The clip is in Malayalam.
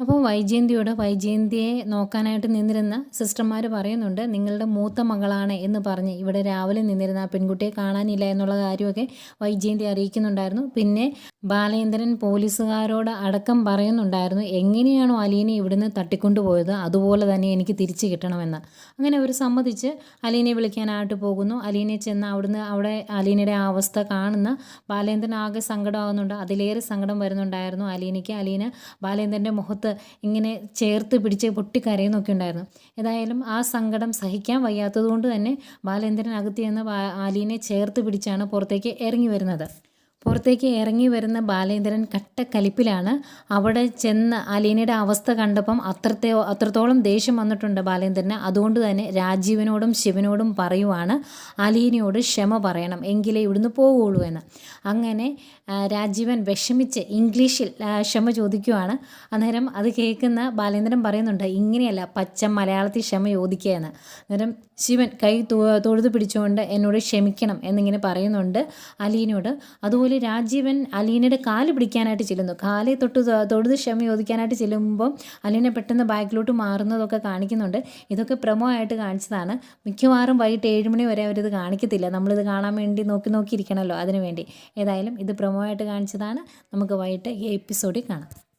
അപ്പോൾ വൈജയന്തിയോട് വൈജയന്തിയെ നോക്കാനായിട്ട് നിന്നിരുന്ന സിസ്റ്റർമാർ പറയുന്നുണ്ട് നിങ്ങളുടെ മൂത്ത മകളാണ് എന്ന് പറഞ്ഞ് ഇവിടെ രാവിലെ നിന്നിരുന്ന ആ പെൺകുട്ടിയെ കാണാനില്ല എന്നുള്ള കാര്യമൊക്കെ വൈജയന്തി അറിയിക്കുന്നുണ്ടായിരുന്നു. പിന്നെ ബാലേന്ദ്രൻ പോലീസുകാരോട് അടക്കം പറയുന്നുണ്ടായിരുന്നു എങ്ങനെയാണോ അലീനെ ഇവിടുന്ന് തട്ടിക്കൊണ്ടുപോയത് അതുപോലെ തന്നെ എനിക്ക് തിരിച്ചു കിട്ടണമെന്ന്. അങ്ങനെ അവർ സമ്മതിച്ച് അലീനെ വിളിക്കാനായിട്ട് പോകുന്നു. അലീനെ ചെന്ന് അവിടുന്ന് അവിടെ അലീനയുടെ അവസ്ഥ കാണുന്ന ബാലേന്ദ്രൻ ആകെ സങ്കടമാകുന്നുണ്ട്. അതിലേറെ സങ്കടം വരുന്നുണ്ടായിരുന്നു അലീനയ്ക്ക്. അലീന ബാലേന്ദ്രന്റെ മുഖത്ത് ഇങ്ങനെ ചേർത്ത് പിടിച്ച് പൊട്ടിക്കരയുന്നൊക്കെ ഉണ്ടായിരുന്നു. ഏതായാലും ആ സങ്കടം സഹിക്കാൻ വയ്യാത്തതുകൊണ്ട് തന്നെ ബാലേന്ദ്രൻ അകത്ത് ആലീനെ ചേർത്ത് പിടിച്ചാണ് പുറത്തേക്ക് ഇറങ്ങി വരുന്നത്. പുറത്തേക്ക് ഇറങ്ങി വരുന്ന ബാലേന്ദ്രൻ കട്ടക്കലിപ്പിലാണ്. അവിടെ ചെന്ന് അലീനയുടെ അവസ്ഥ കണ്ടപ്പം അത്രത്തെ അത്രത്തോളം ദേഷ്യം വന്നിട്ടുണ്ട് ബാലേന്ദ്രന്. അതുകൊണ്ട് തന്നെ രാജീവനോടും ശിവനോടും പറയുവാണ് അലീനയോട് ക്ഷമ പറയണം എങ്കിലേ ഇവിടുന്ന് പോവുകയുള്ളൂ എന്ന്. അങ്ങനെ രാജീവൻ വിഷമിച്ച് ഇംഗ്ലീഷിൽ ക്ഷമ ചോദിക്കുവാണ്. അന്നേരം അത് കേൾക്കുന്ന ബാലേന്ദ്രൻ പറയുന്നുണ്ട് ഇങ്ങനെയല്ല പച്ച മലയാളത്തിൽ ക്ഷമ ചോദിക്കുക എന്ന്. അന്നേരം ശിവൻ കൈ തൊഴുതു പിടിച്ചുകൊണ്ട് എന്നോട് ക്ഷമിക്കണം എന്നിങ്ങനെ പറയുന്നുണ്ട് അലീനയോട്. അതുപോലെ രാജീവൻ അലീനയുടെ കാൽ പിടിക്കാനായിട്ട് ചെല്ലുന്നു. കാലെ തൊട്ട് തൊടുത്ത് ക്ഷമ ചോദിക്കാനായിട്ട് ചെല്ലുമ്പോൾ അലീന പെട്ടെന്ന് ബാക്കിലോട്ട് മാറുന്നതൊക്കെ കാണിക്കുന്നുണ്ട്. ഇതൊക്കെ പ്രമോ ആയിട്ട് കാണിച്ചതാണ്. മിക്കവാറും വൈകിട്ട് ഏഴ് മണി വരെ അവരിത് കാണിക്കത്തില്ല. നമ്മളിത് കാണാൻ വേണ്ടി നോക്കി നോക്കിയിരിക്കണമല്ലോ അതിനു വേണ്ടി ഏതായാലും ഇത് പ്രമോ ആയിട്ട് കാണിച്ചതാണ്. നമുക്ക് വൈകിട്ട് ഈ എപ്പിസോഡിൽ കാണാം.